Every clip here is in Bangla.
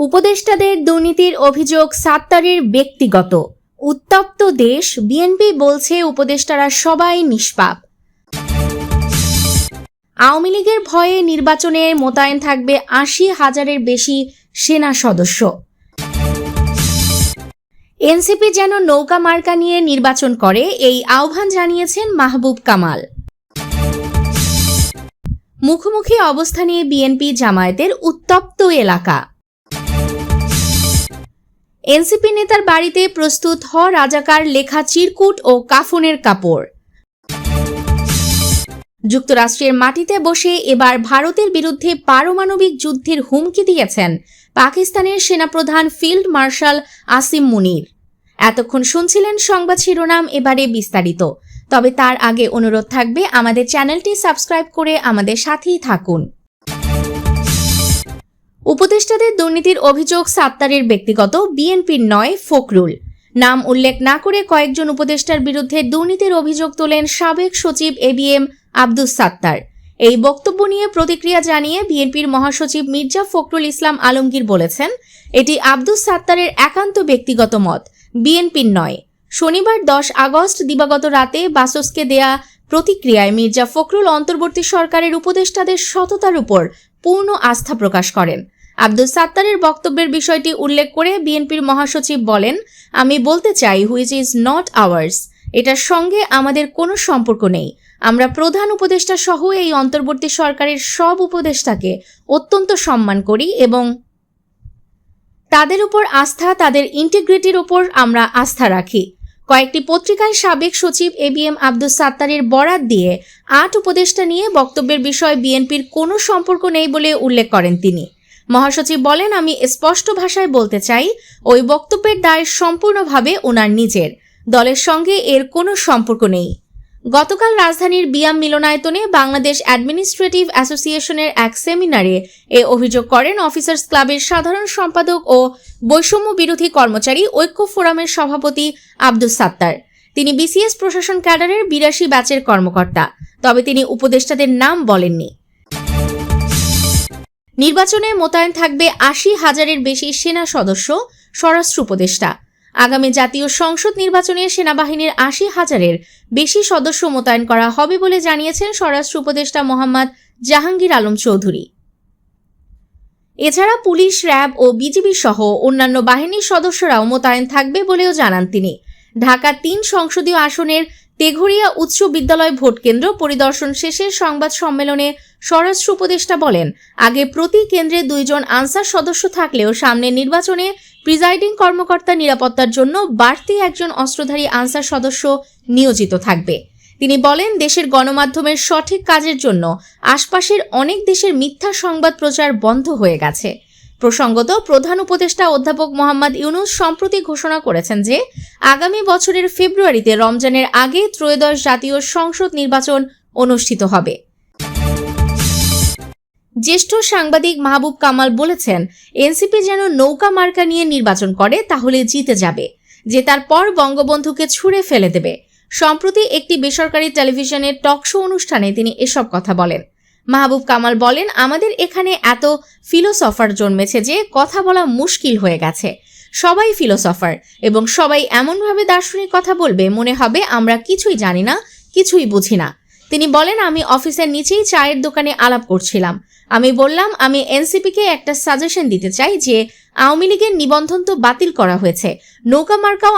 উপদেষ্টাদের দুর্নীতির অভিযোগ সাত্তারের ব্যক্তিগত। উত্তপ্ত দেশ, বিএনপি বলছে উপদেষ্টারা সবাই নিষ্পাপ। আওয়ামী লীগের ভয়ে নির্বাচনে মোতায়েন থাকবে আশি হাজারের বেশি সেনা সদস্য। এনসিপি যেন নৌকা মার্কা নিয়ে নির্বাচন করে, এই আহ্বান জানিয়েছেন মাহবুব কামাল। মুখোমুখি অবস্থা নিয়ে বিএনপি জামায়াতের উত্তপ্ত এলাকা। এনসিপি নেতার বাড়িতে প্রস্তুত হ রাজাকার লেখা চিরকুট ও কাফনের কাপড়। যুক্তরাষ্ট্রের মাটিতে বসে এবার ভারতের বিরুদ্ধে পারমাণবিক যুদ্ধের হুমকি দিয়েছেন পাকিস্তানের সেনাপ্রধান ফিল্ড মার্শাল আসিম মুনির। এতক্ষণ শুনছিলেন সংবাদ শিরোনাম, এবারে বিস্তারিত। তবে তার আগে অনুরোধ থাকবে আমাদের চ্যানেলটি সাবস্ক্রাইব করে আমাদের সাথেই থাকুন। উপদেষ্টাদের দুর্নীতির অভিযোগ সাত্তারের ব্যক্তিগত বিএনপির নয়, ফখরুল। নাম উল্লেখ না করে কয়েকজন উপদেষ্টার বিরুদ্ধে দুর্নীতির অভিযোগ তোলেন সাবেক সচিব এবিএম আব্দুস সাত্তার। এই বক্তব্য নিয়ে প্রতিক্রিয়া জানিয়ে বিএনপির মহাসচিব মির্জা ফখরুল ইসলাম আলমগীর বলেছেন, এটি আব্দুস সাত্তারের একান্ত ব্যক্তিগত মত, বিএনপির নয়। শনিবার দশ আগস্ট দিবাগত রাতে বাসসকে দেয়া প্রতিক্রিয়ায় মির্জা ফখরুল অন্তর্বর্তী সরকারের উপদেষ্টাদের সততার উপর পূর্ণ আস্থা প্রকাশ করেন। আব্দুল সাত্তারের বক্তব্যের বিষয়টি উল্লেখ করে বিএনপির মহাসচিব বলেন, আমি বলতে চাই হুইচ ইজ নট আওয়ার্স। এটার সঙ্গে আমাদের কোনো সম্পর্ক নেই। আমরা প্রধান উপদেষ্টা সহ এই অন্তর্বর্তী সরকারের সব উপদেষ্টাকে অত্যন্ত সম্মান করি এবং তাদের উপর আস্থা, তাদের ইন্টিগ্রিটির উপর আমরা আস্থা রাখি। কয়েকটি পত্রিকায় সাবেক সচিব এ বি এম আব্দুল সাত্তারের বরাত দিয়ে আট উপদেষ্টা নিয়ে বক্তব্যের বিষয়ে বিএনপির কোনো সম্পর্ক নেই বলে উল্লেখ করেন তিনি। মহাসচিব বলেন, আমি স্পষ্ট ভাষায় বলতে চাই, ওই বক্তব্যের দায় সম্পূর্ণভাবে ওনার নিজের। দলের সঙ্গে এর কোনো সম্পর্ক নেই। গতকাল রাজধানীর বিয়াম মিলনায়তনে বাংলাদেশ অ্যাডমিনিস্ট্রেটিভ অ্যাসোসিয়েশনের এক সেমিনারে এ অভিযোগ করেন অফিসার্স ক্লাবের সাধারণ সম্পাদক ও বৈষম্য বিরোধী কর্মচারী ঐক্য ফোরামের সভাপতি আব্দুস সাত্তার। তিনি বিসিএস প্রশাসন ক্যাডারের বিরাশি ব্যাচের কর্মকর্তা, তবে তিনি উপদেষ্টাদের নাম বলেননি। নির্বাচনে মোতায়েন থাকবে আশি হাজারের বেশি সেনা সদস্য, স্বরাষ্ট্র উপদেষ্টা। আগামী জাতীয় সংসদ নির্বাচনে সেনাবাহিনীর আশি হাজারের বেশি সদস্য মোতায়েন করা হবে বলে জানিয়েছেন স্বরাষ্ট্র উপদেষ্টা মোহাম্মদ জাহাঙ্গীর আলম চৌধুরী। এছাড়া পুলিশ, র্যাব ও বিজিবি সহ অন্যান্য বাহিনীর সদস্যরাও মোতায়েন থাকবে বলেও জানান তিনি। ঢাকা তিন সংসদীয় আসনের তেঘরিয়া উচ্চ বিদ্যালয় ভোট কেন্দ্র পরিদর্শন শেষে সংবাদ সম্মেলনে স্বরাষ্ট্র উপদেষ্টা বলেন, আগে প্রতি কেন্দ্রে দুইজন আনসার সদস্য থাকলেও সামনে নির্বাচনে প্রিজাইডিং কর্মকর্তা নিরাপত্তার জন্য বাড়তি একজন অস্ত্রধারী আনসার সদস্য নিয়োজিত থাকবে। তিনি বলেন, দেশের গণমাধ্যমের সঠিক কাজের জন্য আশপাশের অনেক দেশের মিথ্যা সংবাদ প্রচার বন্ধ হয়ে গেছে। প্রসঙ্গত প্রধান উপদেষ্টা অধ্যাপক মোহাম্মদ ইউনুস সম্প্রতি ঘোষণা করেছেন যে আগামী বছরের ফেব্রুয়ারিতে রমজানের আগে ত্রয়োদশ জাতীয় সংসদ নির্বাচন অনুষ্ঠিত হবে। জ্যেষ্ঠ সাংবাদিক মাহবুব কামাল বলেছেন, এনসিপি যেন নৌকা মার্কা নিয়ে নির্বাচন করে, তাহলে জিতে যাবে। যে তারপর বঙ্গবন্ধুকে ছুঁড়ে ফেলে দেবে। সম্প্রতি একটি বেসরকারি টেলিভিশনের টক শো অনুষ্ঠানে তিনি এসব কথা বলেন। মাহবুব কামাল বলেন, আমাদের এখানে এত ফিলোসফার জন্মেছে যে কথা বলা মুশকিল হয়ে গেছে। সবাই ফিলোসফার এবং সবাই এমনভাবে দার্শনিক কথা বলবে, মনে হবে আমরা কিছুই জানি না, কিছুই বুঝি না। তিনি বলেন, আমি অফিসের নিচেই চায়ের দোকানে আলাপ করছিলাম। আমি বললাম, আমি এনসিপিকে একটা সাজেশন দিতে চাই যে আওয়ামী লীগের নিবন্ধন তো বাতিল করা হয়েছে। নৌকা মার্কাও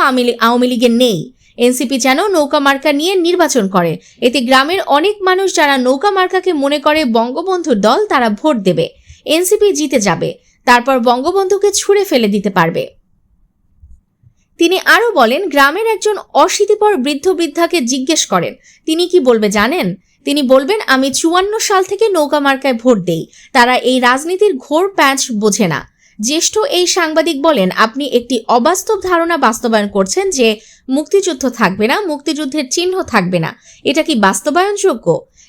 আওয়ামী লীগের নেই। এনসিপি যেন নৌকা মার্কা নিয়ে নির্বাচন করে। এতে গ্রামের অনেক মানুষ যারা নৌকা মার্কাকে মনে করে বঙ্গবন্ধুর দল, তারা ভোট দেবে। এনসিপি জিতে যাবে। তারপর বঙ্গবন্ধুকে ছুঁড়ে ফেলে দিতে পারবে। তিনি আরও বলেন, গ্রামের একজন অশীতিপর বৃদ্ধ বৃদ্ধাকে জিজ্ঞেস করেন, তিনি কি বলবে জানেন? তিনি বলবেন, আমি চুয়ান্ন সাল থেকে নৌকা মার্কায় ভোট দেই। তারা এই রাজনীতির ঘোর প্যাঁচ বোঝে না। জ্যেষ্ঠ এই সাংবাদিক বলেন, আপনি একটি অবাস্তব ধারণা বাস্তবায়ন করছেন যে মুক্তিযুদ্ধ থাকবে না, মুক্তিযুদ্ধের চিহ্ন থাকবে না। এটা কি বাস্তবায়নযোগ্য?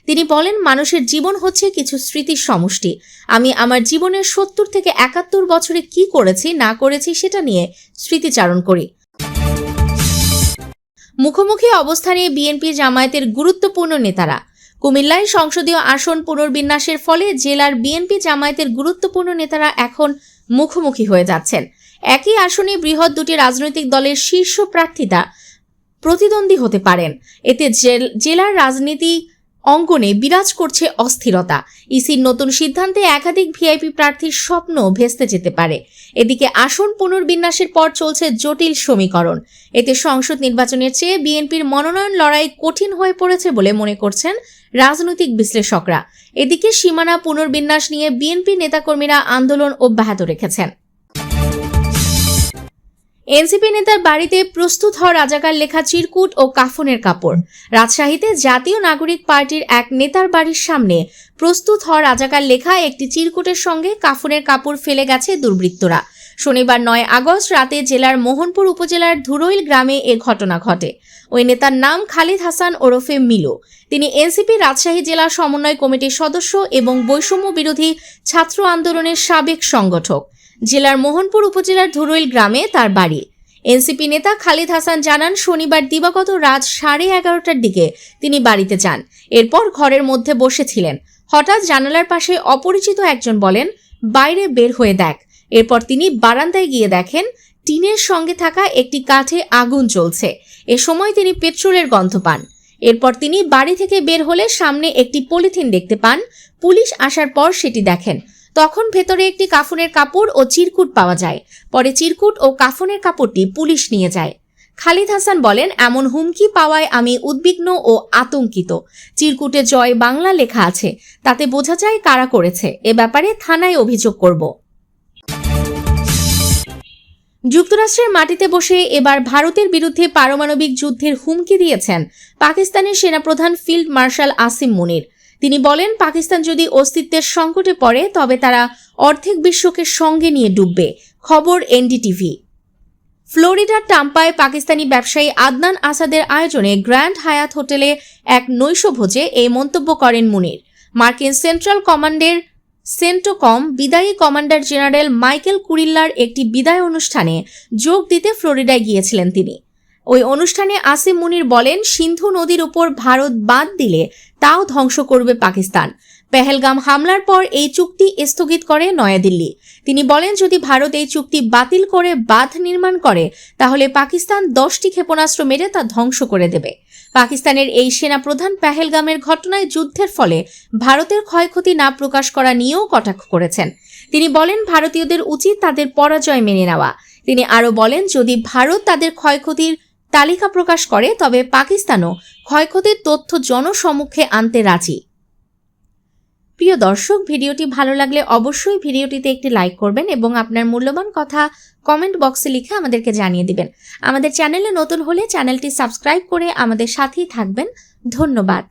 তিনি বলেন, মানুষের জীবন হচ্ছে কিছু স্মৃতির সমষ্টি। আমি আমার জীবনের সত্তর থেকে একাত্তর বছরে কি করেছি, না করেছি, সেটা নিয়ে স্মৃতিচারণ করি। মুখোমুখি অবস্থানে বিএনপি জামায়াতের গুরুত্বপূর্ণ নেতারা। কুমিল্লায় সংসদীয় আসন পুনর্বিন্যাসের ফলে জেলার বিএনপি জামায়াতের গুরুত্বপূর্ণ নেতারা এখন মুখোমুখি হয়ে যাচ্ছেন। একই আসনে বৃহৎ দুটি রাজনৈতিক দলের শীর্ষ প্রার্থীতা প্রতিদ্বন্দ্বী হতে পারেন। এতে জেল- জেলার রাজনীতি অঙ্গনে বিরাজ করছে অস্থিরতা। ইসির নতুন সিদ্ধান্তে একাধিক ভিআইপি প্রার্থীর স্বপ্ন ভেস্তে যেতে পারে। এদিকে আসন পুনর্বিন্যাসের পর চলছে জটিল সমীকরণ। এতে সংসদ নির্বাচনের চেয়ে বিএনপির মনোনয়ন লড়াই কঠিন হয়ে পড়েছে বলে মনে করছেন রাজনৈতিক বিশ্লেষকরা। এদিকে সীমানা পুনর্বিন্যাস নিয়ে বিএনপি নেতাকর্মীরা আন্দোলন অব্যাহত রেখেছেন। এনসিপি নেতার বাড়িতে প্রস্তুত হওয়া রাজাকার লেখা চিরকুট ও কাফনের কাপড়। রাজশাহীতে জাতীয় নাগরিক পার্টির এক নেতার বাড়ির সামনে প্রস্তুত হওয়া রাজাকার লেখা একটি চিরকুটের সঙ্গে কাফনের কাপড় ফেলে গেছে দুর্বৃত্তরা। শনিবার নয় আগস্ট রাতে জেলার মোহনপুর উপজেলার ধুরইল গ্রামে এ ঘটনা ঘটে। ওই নেতার নাম খালিদ হাসান ওরফে মিলো। তিনি এনসিপি রাজশাহী জেলা সমন্বয় কমিটির সদস্য এবং বৈষম্য বিরোধী ছাত্র আন্দোলনের সাবেক সংগঠক। জেলার মোহনপুর উপজেলার ধুরইল গ্রামে তার বাড়ি। এনসিপি নেতা খালিদ হাসান জানান, শনিবার দিবাগত রাত সাড়ে এগারোটার দিকে তিনি বাড়িতে যান। এরপর ঘরের মধ্যে বসেছিলেন। হঠাৎ জানালার পাশে অপরিচিত একজন বলেন, বাইরে বের হয়ে দেখ। এরপর তিনি বারান্দায় গিয়ে দেখেন, টিনের সঙ্গে থাকা একটি কাঠে আগুন জ্বলছে। এ সময় তিনি পেট্রোলের গন্ধ পান। এরপর তিনি বাড়ি থেকে বের হলে সামনে একটি পলিথিন দেখতে পান। পুলিশ আসার পর সেটি দেখেন। তখন ভেতরে একটি কাফনের কাপড় ও চিরকুট পাওয়া যায়। পরে চিরকুট ও কাফনের কাপড়টি পুলিশ নিয়ে যায়। খালিদ হাসান বলেন, এমন হুমকি পাওয়ায় আমি উদ্বিগ্ন ও আতঙ্কিত। চিরকুটে জয় বাংলা লেখা আছে। তাতে বোঝা যায় কারা করেছে। এ ব্যাপারে থানায় অভিযোগ করব। যুক্তরাষ্ট্রের মাটিতে বসে এবার ভারতের বিরুদ্ধে পারমাণবিক যুদ্ধের হুমকি দিয়েছেন পাকিস্তানের সেনাপ্রধান ফিল্ড মার্শাল আসিম মুনির। তিনি বলেন, পাকিস্তান যদি অস্তিত্বের সংকটে পড়ে, তবে তারা অর্ধেক বিশ্বকে সঙ্গে নিয়ে ডুববে। খবর এনডিটিভি। ফ্লোরিডার টাম্পায় পাকিস্তানি ব্যবসায়ী আদনান আসাদের আয়োজনে গ্র্যান্ড হায়াত হোটেলে এক নৈশভোজে এই মন্তব্য করেন মুনির। মার্কিন সেন্ট্রাল কমান্ডের সেন্টোকম বিদায়ী কমান্ডার জেনারেল মাইকেল কুরিল্লার একটি বিদায় অনুষ্ঠানে যোগ দিতে ফ্লোরিডায় গিয়েছিলেন তিনি। ওই অনুষ্ঠানে আসিম মুনির বলেন, সিন্ধু নদীর উপর ভারত বাদ দিলে তাও ধ্বংস করবে পাকিস্তান। পেহেলগাম হামলার পর এই চুক্তি স্থগিত করে নয়াদিল্লি। তিনি বলেন, যদি ভারত এই চুক্তি বাতিল করে বাঁধ নির্মাণ করে, তাহলে পাকিস্তান দশটি ক্ষেপণাস্ত্র মেরে তা ধ্বংস করে দেবে। পাকিস্তানের এই সেনা প্রধান পেহেলগামের ঘটনায় যুদ্ধের ফলে ভারতের ক্ষয়ক্ষতি না প্রকাশ করা নিয়েও কটাক্ষ করেছেন। তিনি বলেন, ভারতীয়দের উচিত তাদের পরাজয় মেনে নেওয়া। তিনি আরও বলেন, যদি ভারত তাদের ক্ষয়ক্ষতির তালিকা প্রকাশ করে, তবে পাকিস্তানও ক্ষয়ক্ষতির তথ্য জনসমক্ষে আনতে রাজি। প্রিয় দর্শক, ভিডিওটি ভালো লাগলে অবশ্যই ভিডিওটিতে একটি লাইক করবেন এবং আপনার মূল্যবান কথা কমেন্ট বক্সে লিখে আমাদেরকে জানিয়ে দিবেন। আমাদের চ্যানেলে নতুন হলে চ্যানেলটি সাবস্ক্রাইব করে আমাদের সাথেই থাকবেন। ধন্যবাদ।